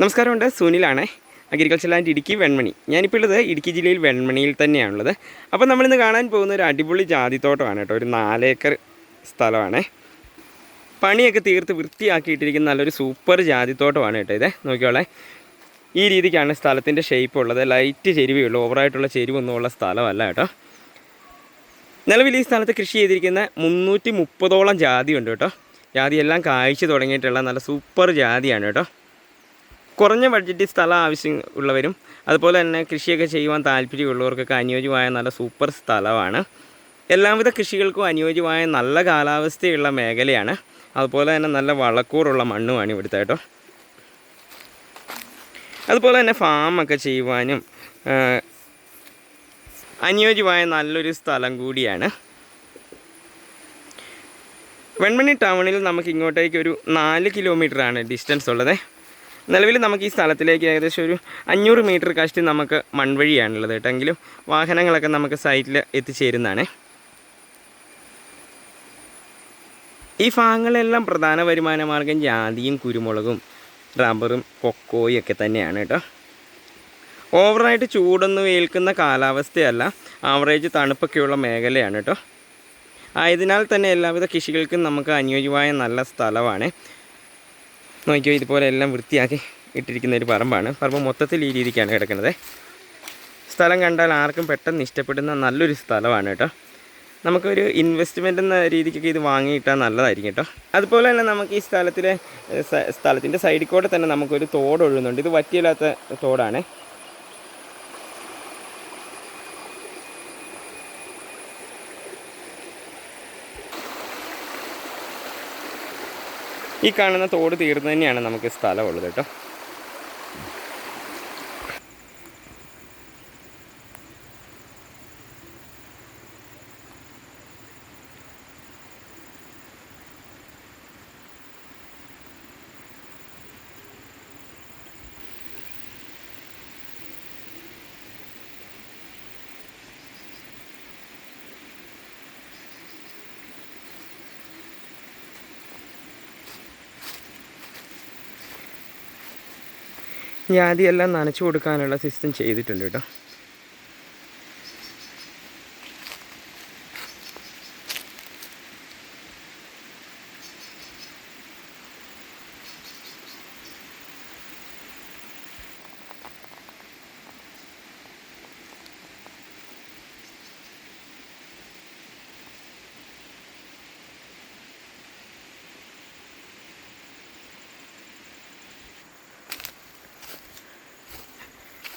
നമസ്കാരമുണ്ട് സുനിലാണേ agriculture land Idukki Venmani. ഞാനിപ്പോൾ ഉള്ളത് ഇടുക്കി ജില്ലയിൽ വെൺമണിയിൽ തന്നെയാണുള്ളത്. അപ്പോൾ നമ്മളിന്ന് കാണാൻ പോകുന്ന ഒരു അടിപൊളി ജാതിത്തോട്ടമാണ് കേട്ടോ ഒരു നാലേക്കർ സ്ഥലമാണ്. പണിയൊക്കെ തീർത്ത് വൃത്തിയാക്കിയിട്ടിരിക്കുന്ന നല്ലൊരു സൂപ്പർ ജാതിത്തോട്ടമാണ് കേട്ടോ ഇത്. നോക്കിയോളെ ഈ രീതിക്കാണ് സ്ഥലത്തിന്റെ ഷേപ്പ് ഉള്ളത്. ലൈറ്റ് ചെരുവേ ഉള്ളൂ. ഓവറായിട്ടുള്ള ചെരുവൊന്നും ഉള്ള സ്ഥലമല്ല കേട്ടോ. നിലവിൽ ഈ സ്ഥലത്ത് കൃഷി ചെയ്തിരിക്കുന്ന മുന്നൂറ്റി മുപ്പതോളം ജാതിയുണ്ട് കേട്ടോ. ജാതിയെല്ലാം കായ്ച്ചു തുടങ്ങിയിട്ടുള്ള നല്ല സൂപ്പർ ജാതിയാണ് കേട്ടോ. കുറഞ്ഞ ബഡ്ജറ്റിൽ സ്ഥലം ആവശ്യം ഉള്ളവരും അതുപോലെ തന്നെ കൃഷിയൊക്കെ ചെയ്യുവാൻ താല്പര്യമുള്ളവർക്കൊക്കെ അനുയോജ്യമായ നല്ല സൂപ്പർ സ്ഥലമാണ്. എല്ലാവിധ കൃഷികൾക്കും അനുയോജ്യമായ നല്ല കാലാവസ്ഥയുള്ള മേഖലയാണ്. അതുപോലെ തന്നെ നല്ല വളക്കൂറുള്ള മണ്ണുമാണ് ഇവിടുത്തെ കേട്ടോ. അതുപോലെ തന്നെ ഫാമൊക്കെ ചെയ്യുവാനും അനുയോജ്യമായ നല്ലൊരു സ്ഥലം കൂടിയാണ്. വെൺമണി ടൗണിൽ നമുക്ക് ഇങ്ങോട്ടേക്ക് ഒരു നാല് കിലോമീറ്ററാണ് ഡിസ്റ്റൻസ് ഉള്ളത്. നിലവിൽ നമുക്ക് ഈ സ്ഥലത്തിലേക്ക് ഏകദേശം ഒരു അഞ്ഞൂറ് മീറ്റർ കഷ്ടി നമുക്ക് മൺവഴിയാണുള്ളത് കേട്ടോ. എങ്കിലും വാഹനങ്ങളൊക്കെ നമുക്ക് സൈറ്റിൽ എത്തിച്ചേരുന്നതാണ്. ഈ ഭാഗങ്ങളിലെല്ലാം പ്രധാന വരുമാന മാർഗം ജാതിയും കുരുമുളകും റബ്ബറും കൊക്കോയും ഒക്കെ തന്നെയാണ് കേട്ടോ. ഓവറായിട്ട് ചൂടൊന്നും ഏൽക്കുന്ന കാലാവസ്ഥയല്ല ആവറേജ് തണുപ്പൊക്കെയുള്ള മേഖലയാണ് കേട്ടോ. ആയതിനാൽ തന്നെ എല്ലാവിധ കൃഷികൾക്കും നമുക്ക് അനുയോജ്യമായ നല്ല സ്ഥലമാണ്. നോക്കിയോ ഇതുപോലെ എല്ലാം വൃത്തിയാക്കി ഇട്ടിരിക്കുന്ന ഒരു പറമ്പാണ്. പറമ്പ് മൊത്തത്തിൽ ഈ രീതിക്കാണ് കിടക്കുന്നത്. സ്ഥലം കണ്ടാൽ ആർക്കും പെട്ടെന്ന് ഇഷ്ടപ്പെടുന്ന നല്ലൊരു സ്ഥലമാണ് കേട്ടോ. നമുക്കൊരു ഇൻവെസ്റ്റ്മെന്റ് എന്ന രീതിക്കൊക്കെ ഇത് വാങ്ങിയിട്ടാൽ നല്ലതായിരിക്കും കേട്ടോ. അതുപോലെ തന്നെ നമുക്ക് ഈ സ്ഥലത്തിലെ സ്ഥലത്തിന്റെ സൈഡിൽ കൂടെ തന്നെ നമുക്കൊരു തോട് ഇത് വറ്റിയില്ലാത്ത തോടാണ്. ഈ കാണുന്ന തോട് തീർന്നു തന്നെയാണ് നമുക്ക് സ്ഥലമുള്ളത് കേട്ടോ. എല്ലാം നനച്ചു കൊടുക്കാനുള്ള സിസ്റ്റം ചെയ്തിട്ടുണ്ട് കേട്ടോ.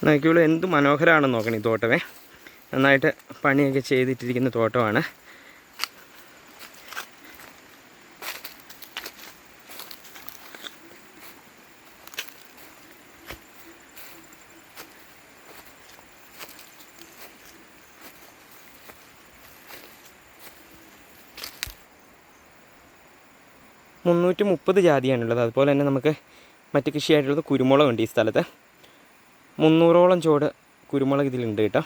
നോക്കിയോളൂ എന്ത് മനോഹരമാണെന്ന് നോക്കണം ഈ തോട്ടമേ. നന്നായിട്ട് പണിയൊക്കെ ചെയ്തിട്ടിരിക്കുന്ന തോട്ടമാണ്. മുന്നൂറ്റി മുപ്പത് ജാതിയാണുള്ളത്. അതുപോലെ തന്നെ നമുക്ക് മറ്റു കൃഷിയായിട്ടുള്ളത് കുരുമുളകുണ്ട് ഈ സ്ഥലത്ത്. മുന്നൂറോളം ചുവട് കുരുമുളക് ഇതിലുണ്ട് കേട്ടോ.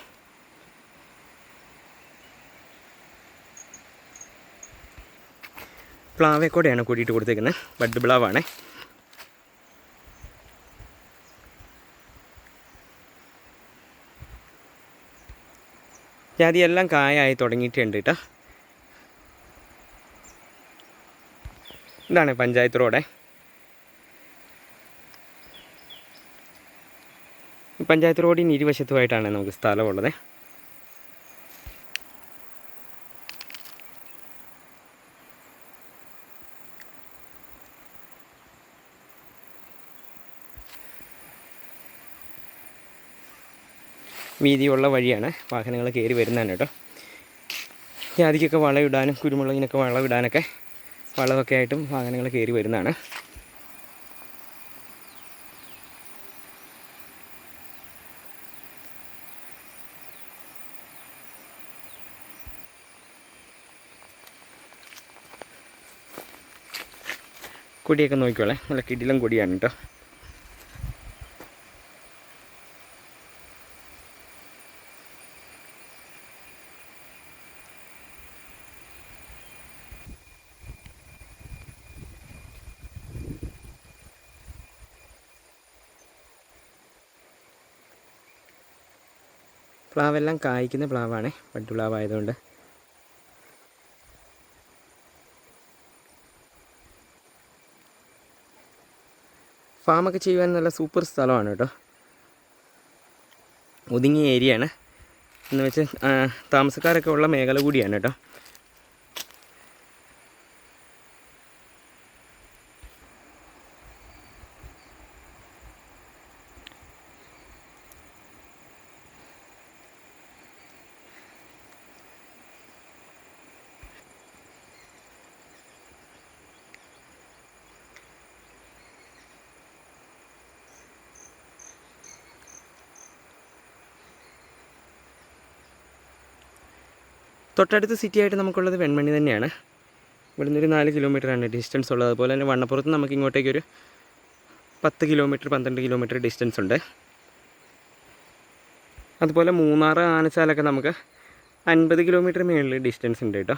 പ്ലാവേക്കോടെയാണ് കൂടിയിട്ട് കൊടുത്തേക്കുന്നത് ബഡ് പ്ലാവാണേ. ജാതി എല്ലാം കായായി തുടങ്ങിയിട്ടുണ്ട് കേട്ടോ. ഇതാണ് പഞ്ചായത്ത് റോഡേ. പഞ്ചായത്ത് റോഡിന് ഇരുവശത്തുമായിട്ടാണ് നമുക്ക് സ്ഥലമുള്ളത്. വീതിയുള്ള വഴിയാണ് വാഹനങ്ങൾ കയറി വരുന്നതാണ് കേട്ടോ. ജാതിക്കൊക്കെ വളമിടാനും കുരുമുളകിനൊക്കെ വളമിടാനൊക്കെ വളമൊക്കെ ആയിട്ടും വാഹനങ്ങൾ കയറി വരുന്നതാണ്. കൊടിയൊക്കെ നോക്കിക്കോളേ. നല്ല കിടിലം കൊടിയാണ് കേട്ടോ പ്ലാവെല്ലാം കായ്ക്കുന്ന പ്ലാവാണ്. പട്ടുപ്ലാവായതുകൊണ്ട് ഫാമൊക്കെ ചെയ്യുവാൻ നല്ല സൂപ്പർ സ്ഥലമാണ് കേട്ടോ. ഒതുങ്ങിയ ഏരിയയാണ്. എന്ന് വെച്ചാൽ താമസക്കാരൊക്കെ ഉള്ള മേഖല കൂടിയാണ് കേട്ടോ. തൊട്ടടുത്ത് സിറ്റി ആയിട്ട് നമുക്കുള്ളത് വെൺമണി തന്നെയാണ്. ഇവിടുന്ന് ഒരു നാല് കിലോമീറ്ററാണ് ഡിസ്റ്റൻസ് ഉള്ളത്. അതുപോലെ തന്നെ വണ്ണപ്പുറത്ത് നമുക്ക് ഇങ്ങോട്ടേക്ക് ഒരു പത്ത് കിലോമീറ്റർ പന്ത്രണ്ട് കിലോമീറ്റർ ഡിസ്റ്റൻസ് ഉണ്ട്. അതുപോലെ മൂന്നാർ ആനച്ചാലൊക്കെ നമുക്ക് അൻപത് കിലോമീറ്റർ മേളിൽ ഡിസ്റ്റൻസ് ഉണ്ട് കേട്ടോ.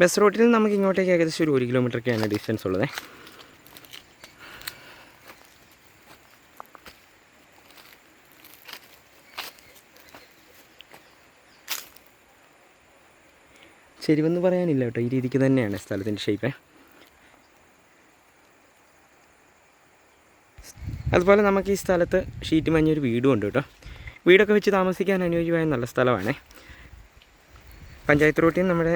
ബസ് റൂട്ടിൽ നിന്ന് നമുക്ക് ഇങ്ങോട്ടേക്ക് ഏകദേശം ഒരു ഒരു കിലോമീറ്ററൊക്കെയാണ് ഡിസ്റ്റൻസ് ഉള്ളത്. ശരിവെന്ന് പറയാനില്ല കേട്ടോ ഈ രീതിക്ക് തന്നെയാണ് സ്ഥലത്തിന്റെ ഷേപ്പ് അതുപോലെ നമുക്ക് ഈ സ്ഥലത്ത് ഷീറ്റ് മഞ്ഞൊരു വീടും ഉണ്ട് കേട്ടോ. വീടൊക്കെ വെച്ച് താമസിക്കാൻ അനുയോജ്യമായ നല്ല സ്ഥലമാണ്. പഞ്ചായത്ത് റോട്ടിൽ നമ്മുടെ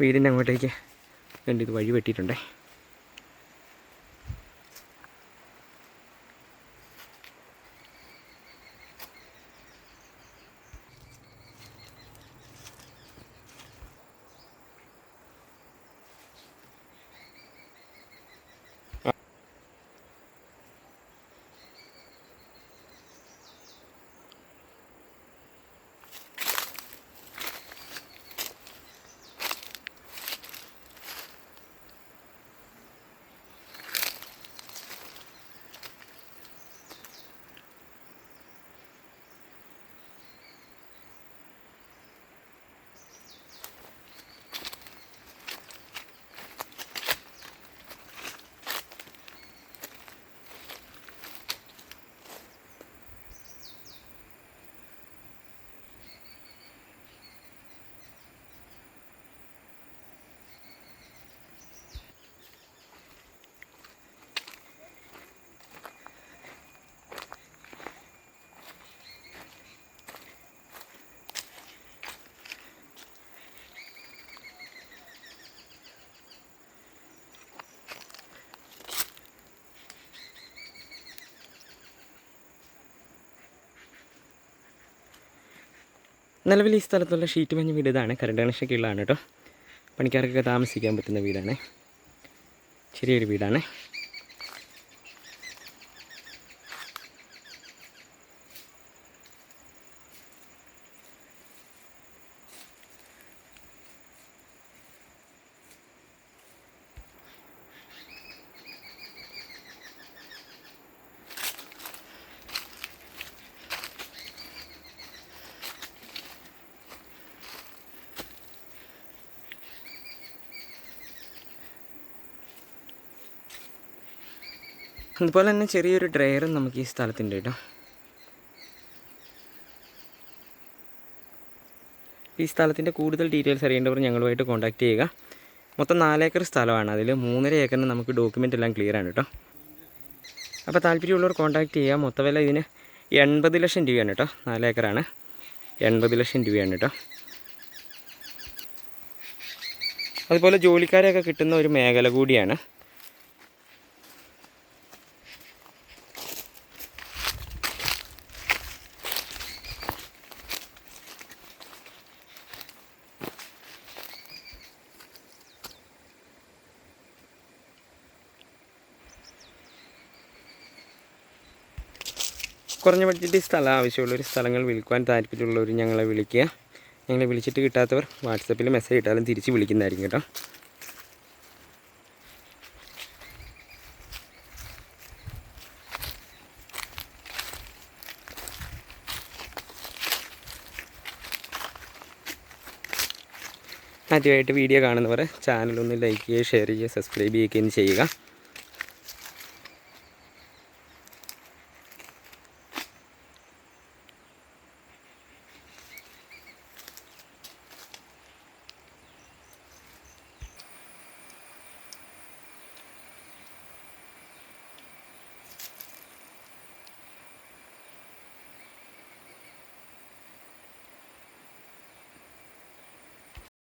വീടിന്റെ അങ്ങോട്ടേക്ക് വേണ്ടി ഇത് വഴി വെട്ടിയിട്ടുണ്ടേ. നിലവിൽ ഈ സ്ഥലത്തുള്ള ഷീറ്റ് മഞ്ഞ് വീട് ഇതാണ്. കറണ്ട് കണക്ഷനൊക്കെ ഉള്ളതാണ് കേട്ടോ പണിക്കാർക്കൊക്കെ താമസിക്കാൻ പറ്റുന്ന വീടാണ്. ചെറിയൊരു വീടാണ്. അതുപോലെ തന്നെ ചെറിയൊരു ഡ്രയറും നമുക്ക് ഈ സ്ഥലത്തുണ്ട് കേട്ടോ ഈ സ്ഥലത്തിന്റെ കൂടുതൽ ഡീറ്റെയിൽസ് അറിയേണ്ടവർ ഞങ്ങളുമായിട്ട് കോൺടാക്റ്റ് ചെയ്യുക. മൊത്തം നാലേക്കർ സ്ഥലമാണ്. അതിൽ മൂന്നര ഏക്കറിന് നമുക്ക് ഡോക്യുമെന്റ് എല്ലാം ക്ലിയർ ആണ് കേട്ടോ. അപ്പോൾ താല്പര്യമുള്ളവർ കോൺടാക്റ്റ് ചെയ്യുക. മൊത്തവില ഇതിന് എൺപത് ലക്ഷം രൂപയാണ് കേട്ടോ. നാലേക്കറാണ്. എൺപത് ലക്ഷം രൂപയാണ് കേട്ടോ. അതുപോലെ ജോലിക്കാരെയൊക്കെ കിട്ടുന്ന ഒരു മേഖല കൂടിയാണ്. കുറഞ്ഞ ബഡ്ജറ്റ് സ്ഥലം ആവശ്യമുള്ളൊരു സ്ഥലങ്ങൾ വിൽക്കുവാൻ താല്പര്യമുള്ളവർ ഞങ്ങളെ വിളിക്കുക. ഞങ്ങളെ വിളിച്ചിട്ട് കിട്ടാത്തവർ വാട്സപ്പിൽ മെസ്സേജ് ഇട്ടാലും തിരിച്ച് വിളിക്കുന്നതായിരിക്കും കേട്ടോ. ആദ്യമായിട്ട് വീഡിയോ കാണുന്നവർ ചാനലൊന്ന് ലൈക്ക് ചെയ്യുക ഷെയർ ചെയ്യുക സബ്സ്ക്രൈബ് ചെയ്യുകയും ചെയ്യുക.